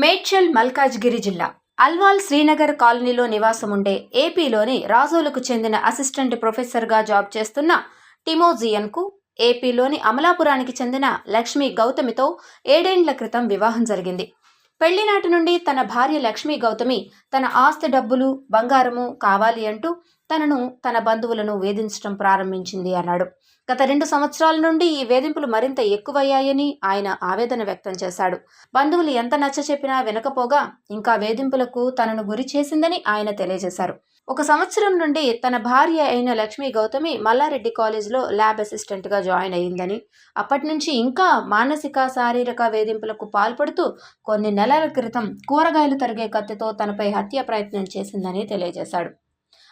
మేడ్చల్ మల్కాజ్గిరి జిల్లా. అల్వాల్ శ్రీనగర్ కాలనీలో నివాసముండే ఏపీలోని రాజోలకు చెందిన అసిస్టెంట్ ప్రొఫెసర్గా జాబ్ చేస్తున్న టిమోజియన్కు ఏపీలోని అమలాపురానికి చెందిన లక్ష్మీ గౌతమితో ఏడేండ్ల క్రితం వివాహం జరిగింది. పెళ్ళినాటి నుండి తన భార్య లక్ష్మీ గౌతమి తన ఆస్తి డబ్బులు బంగారము కావాలి అంటూ తనను తన బంధువులను వేధించడం ప్రారంభించింది అన్నాడు. గత రెండు సంవత్సరాల నుండి ఈ వేధింపులు మరింత ఎక్కువయ్యాయని ఆయన ఆవేదన వ్యక్తం చేశాడు. బంధువులు ఎంత నచ్చ చెప్పినా వినకపోగా ఇంకా వేధింపులకు తనను గురి చేసిందని ఆయన తెలియజేశారు. ఒక సంవత్సరం నుండి తన భార్య అయిన లక్ష్మీ గౌతమి మల్లారెడ్డి కాలేజీలో ల్యాబ్ అసిస్టెంట్గా జాయిన్ అయ్యిందని అప్పటి నుంచి ఇంకా మానసిక శారీరక వేధింపులకు పాల్పడుతూ కొన్ని నెలల క్రితం కూరగాయలు తరిగే కత్తితో తనపై హత్య ప్రయత్నం చేసిందని తెలియజేశాడు.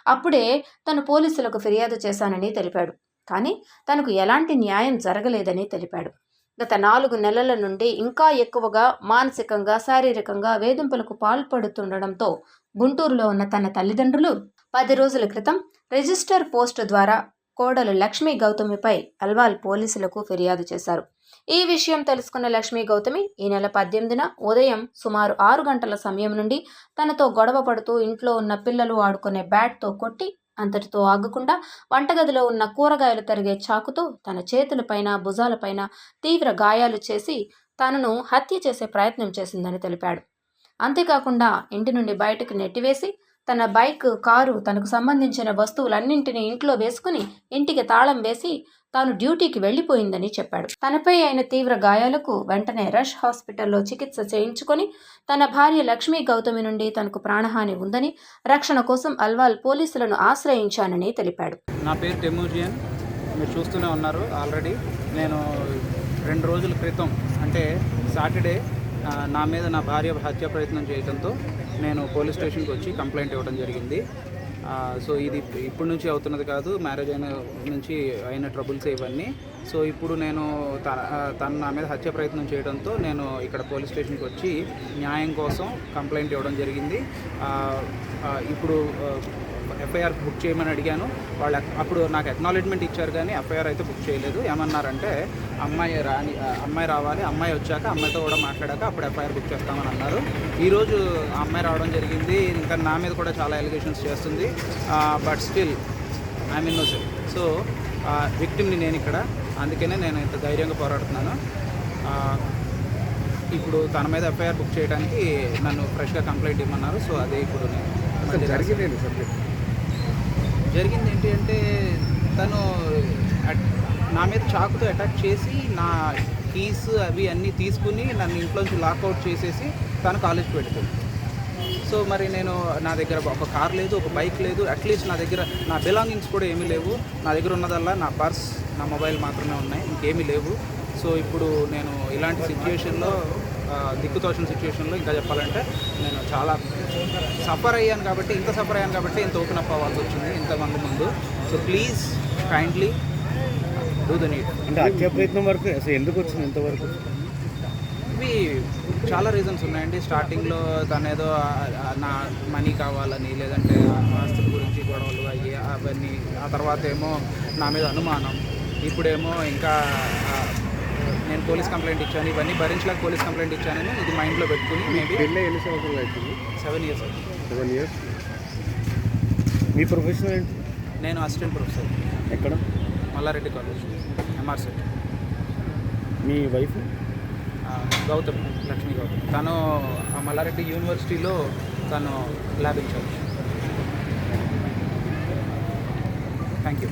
అప్పుడే తను పోలీసులకు ఫిర్యాదు చేశానని తెలిపాడు. కానీ తనకు ఎలాంటి న్యాయం జరగలేదని తెలిపాడు. గత నాలుగు నెలల నుండి ఇంకా ఎక్కువగా మానసికంగా శారీరకంగా వేధింపులకు పాల్పడుతుండడంతో గుంటూరులో ఉన్న తన తల్లిదండ్రులు పది రోజుల క్రితం రిజిస్టర్ పోస్ట్ ద్వారా కోడలు లక్ష్మీ గౌతమిపై అల్వాల్ పోలీసులకు ఫిర్యాదు చేశారు. ఈ విషయం తెలుసుకున్న లక్ష్మీ గౌతమి ఈ నెల పద్దెనిమిదిన ఉదయం సుమారు ఆరు గంటల సమయం నుండి తనతో గొడవ పడుతూ ఇంట్లో ఉన్న పిల్లలు ఆడుకునే బ్యాట్తో కొట్టి అంతటితో ఆగకుండా వంటగదిలో ఉన్న కూరగాయలు తరిగే చాకుతో తన చేతులపైన భుజాలపైన తీవ్ర గాయాలు చేసి తనను హత్య చేసే ప్రయత్నం చేసిందని తెలిపాడు. అంతేకాకుండా ఇంటి నుండి బయటకు నెట్టివేసి తన బైక్ కారు తనకు సంబంధించిన వస్తువులన్నింటినీ ఇంట్లో వేసుకుని ఇంటికి తాళం వేసి తాను డ్యూటీకి వెళ్ళిపోయిందని చెప్పాడు. తనపై అయిన తీవ్ర గాయాలకు వెంటనే రష్ హాస్పిటల్లో చికిత్స చేయించుకొని తన భార్య లక్ష్మీ గౌతమి నుండి తనకు ప్రాణహాని ఉందని రక్షణ కోసం అల్వాల్ పోలీసులను ఆశ్రయించానని తెలిపాడు. నా పేరు టెమూజియన్. మీరు చూస్తూనే ఉన్నారు ఆల్రెడీ. నేను రెండు రోజుల క్రితం అంటే సాటర్డే నా మీద నా భార్య హత్య ప్రయత్నం చేయడంతో నేను పోలీస్ స్టేషన్కి వచ్చి కంప్లైంట్ ఇవ్వడం జరిగింది. సో ఇది ఇప్పటి నుంచి అవుతున్నది కాదు మ్యారేజ్ అయిన నుంచి అయిన ట్రబుల్స్ ఇవన్నీ. సో ఇప్పుడు నేను తన నా మీద హత్య ప్రయత్నం చేయడంతో నేను ఇక్కడ పోలీస్ స్టేషన్కి వచ్చి న్యాయం కోసం కంప్లైంట్ ఇవ్వడం జరిగింది. ఇప్పుడు ఎఫ్ఐఆర్ బుక్ చేయమని అడిగాను. వాళ్ళు అప్పుడు నాకు అక్నాలెడ్జ్మెంట్ ఇచ్చారు కానీ ఎఫ్ఐఆర్ అయితే బుక్ చేయలేదు. ఏమన్నారంటే అమ్మాయి రాని అమ్మాయి రావాలి అమ్మాయి వచ్చాక అమ్మాయితో కూడా మాట్లాడాక అప్పుడు ఎఫ్ఐఆర్ బుక్ చేస్తామని అన్నారు. ఈరోజు అమ్మాయి రావడం జరిగింది. ఇంకా నా మీద కూడా చాలా ఎలిగేషన్స్ చేస్తుంది. But still I'm innocent so విక్టిమ్ని నేను ఇక్కడ అందుకనే నేను ఇంత ధైర్యంగా పోరాడుతున్నాను. ఇప్పుడు తన మీద ఎఫ్ఐఆర్ బుక్ చేయడానికి నన్ను ఫ్రెష్గా కంప్లైంట్ ఇవ్వమన్నారు సో అదే ఇప్పుడు నేను జరిగింది సబ్జెక్ట్ జరిగింది ఏంటి అంటే తను నా మీద చాకుతో అటాక్ చేసి నా కీస్ అవి అన్నీ తీసుకుని నన్ను ఇంట్లోంచి లాక్అవుట్ చేసేసి తను కాలేజ్కి పెడుతుంది సో మరి నేను నా దగ్గర ఒక కార్ లేదు ఒక బైక్ లేదు అట్లీస్ట్ నా దగ్గర నా బిలాంగింగ్స్ కూడా ఏమీ లేవు. నా దగ్గర ఉన్నదల్లా నా పర్స్ నా మొబైల్ మాత్రమే ఉన్నాయి ఇంకేమీ లేవు. సో ఇప్పుడు నేను ఇలాంటి సిచ్యుయేషన్లో దిక్కుతోచిన సిచ్యుయేషన్లో ఇంకా చెప్పాలంటే నేను చాలా సఫర్ అయ్యాను కాబట్టి ఇంత సఫర్ అయ్యాను కాబట్టి ఇంత ఓపెన్ అప్ అవ్వాల్సి వచ్చింది ఇంతమంది ముందు. So please kindly do the need అంటే హత్య ప్రయత్నం వరకు అసలు ఎందుకు వచ్చింది ఎంతవరకు ఇవి చాలా రీజన్స్ ఉన్నాయండి. స్టార్టింగ్లో తను ఏదో ఆ- ఆ నా మనీ కావాలని లేదంటే ఆస్తుల గురించి గొడవలు అయ్యి అవన్నీ ఆ తర్వాత ఏమో నా మీద అనుమానం. ఇప్పుడేమో ఇంకా నేను పోలీస్ కంప్లైంట్ ఇచ్చాను. ఇవన్నీ భరించలేక పోలీస్ కంప్లైంట్ ఇచ్చానని ఇది మైండ్లో పెట్టుకుని మేబీ ఎన్ని సంవత్సరాలు అవుతుంది? Seven years seven years? మీ ప్రొఫెషన్ ఏంటి? నేను అసిస్టెంట్ ప్రొఫెసర్. ఎక్కడ? మల్లారెడ్డి కాలేజ్ ఎంఆర్సెట్ మీ వైఫ్? గౌతమ్ లక్ష్మీ గౌతమ్. తను ఆ మల్లారెడ్డి యూనివర్సిటీలో తను ల్యాబ్ ఇన్ఛార్జ్. Thank you